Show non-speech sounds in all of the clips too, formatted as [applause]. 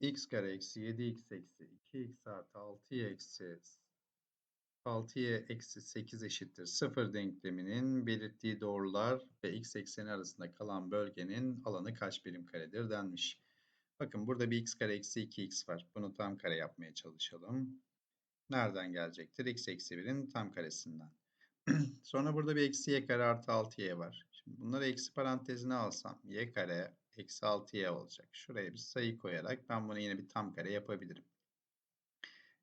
x kare eksi 7x eksi 2x artı 6y eksi 6y eksi 8 eşittir 0 denkleminin belirttiği doğrular ve x ekseni arasında kalan bölgenin alanı kaç birim karedir denmiş. Bakın burada bir x kare eksi 2x var. Bunu tam kare yapmaya çalışalım. Nereden gelecektir? x eksi 1'in tam karesinden. [clears throat] Sonra burada bir eksi y kare artı 6y var. Şimdi bunları eksi parantezine alsam y kare eksi 6y olacak. Şuraya bir sayı koyarak ben bunu yine bir tam kare yapabilirim.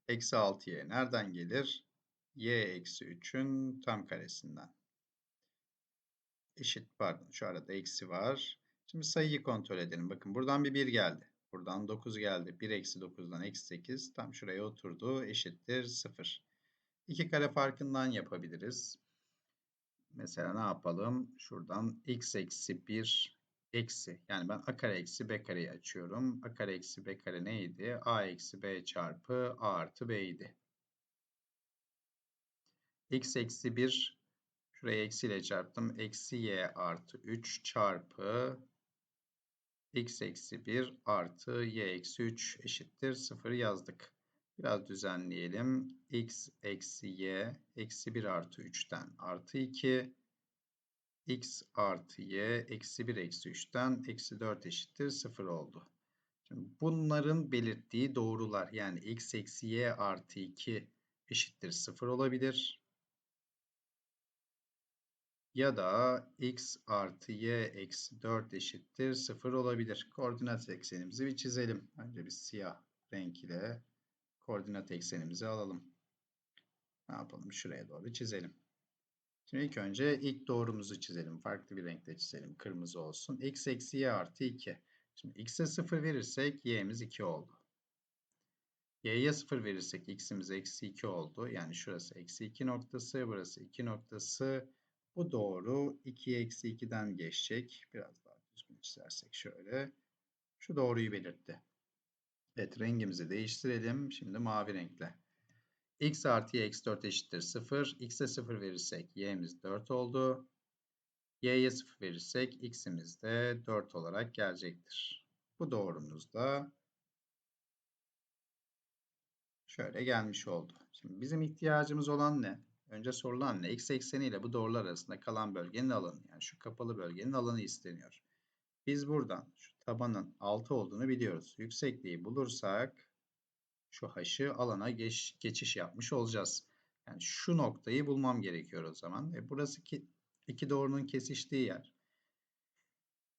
Eksi 6y nereden gelir? y eksi 3'ün tam karesinden. Eşit pardon şu arada eksi var. Şimdi sayıyı kontrol edelim. Bakın buradan bir 1 geldi. Buradan 9 geldi. 1 eksi 9'dan eksi 8 tam şuraya oturdu. Eşittir 0. İki kare farkından yapabiliriz. Mesela ne yapalım? Şuradan x eksi 1 eksi. Yani ben a kare eksi b kareyi açıyorum. a kare eksi b kare neydi? a eksi b çarpı a artı b idi. x eksi 1 şuraya eksiyle çarptım. Eksi y artı 3 çarpı x eksi 1 artı y eksi 3 eşittir 0 yazdık. Biraz düzenleyelim. x eksi y eksi 1 artı 3'ten artı 2 x artı y eksi 1 eksi 3'ten eksi 4 eşittir 0 oldu. Şimdi bunların belirttiği doğrular yani x eksi y artı 2 eşittir 0 olabilir. Ya da x artı y eksi 4 eşittir 0 olabilir. Koordinat eksenimizi bir çizelim. Önce bir siyah renk ile koordinat eksenimizi alalım. Ne yapalım? Şuraya doğru çizelim. Şimdi ilk önce ilk doğrumuzu çizelim. Farklı bir renkte çizelim. Kırmızı olsun. x eksi y artı 2. Şimdi x'e 0 verirsek y'miz 2 oldu. y'ye 0 verirsek x'imiz eksi 2 oldu. Yani şurası eksi 2 noktası, burası 2 noktası. Bu doğru 2 eksi 2'den geçecek. Biraz daha düzgün çizersek şöyle. Şu doğruyu belirtti. Evet rengimizi değiştirelim. Şimdi mavi renkle. x artı y eksi 4 eşittir 0. x'e 0 verirsek y'miz 4 oldu. y'ye 0 verirsek x'imiz de 4 olarak gelecektir. Bu doğrumuz da şöyle gelmiş oldu. Şimdi bizim ihtiyacımız olan ne? Önce sorulan ne? X ekseni ile bu doğrular arasında kalan bölgenin alanı. Yani şu kapalı bölgenin alanı isteniyor. Biz buradan şu tabanın 6 olduğunu biliyoruz. Yüksekliği bulursak şu haşı alana geç, geçiş yapmış olacağız. Yani şu noktayı bulmam gerekiyor o zaman. E burası ki iki doğrunun kesiştiği yer.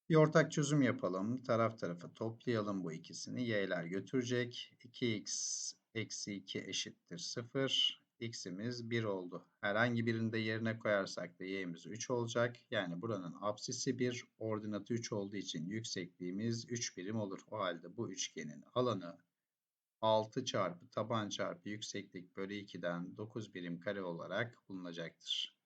Bir ortak çözüm yapalım. Taraf tarafa toplayalım bu ikisini. Y'ler götürecek. 2x eksi 2 eşittir 0 x'imiz 1 oldu. Herhangi birinde yerine koyarsak da y'imiz 3 olacak. Yani buranın apsisi 1, ordinatı 3 olduğu için yüksekliğimiz 3 birim olur. O halde bu üçgenin alanı 6 çarpı taban çarpı yükseklik bölü 2'den 9 birim kare olarak bulunacaktır.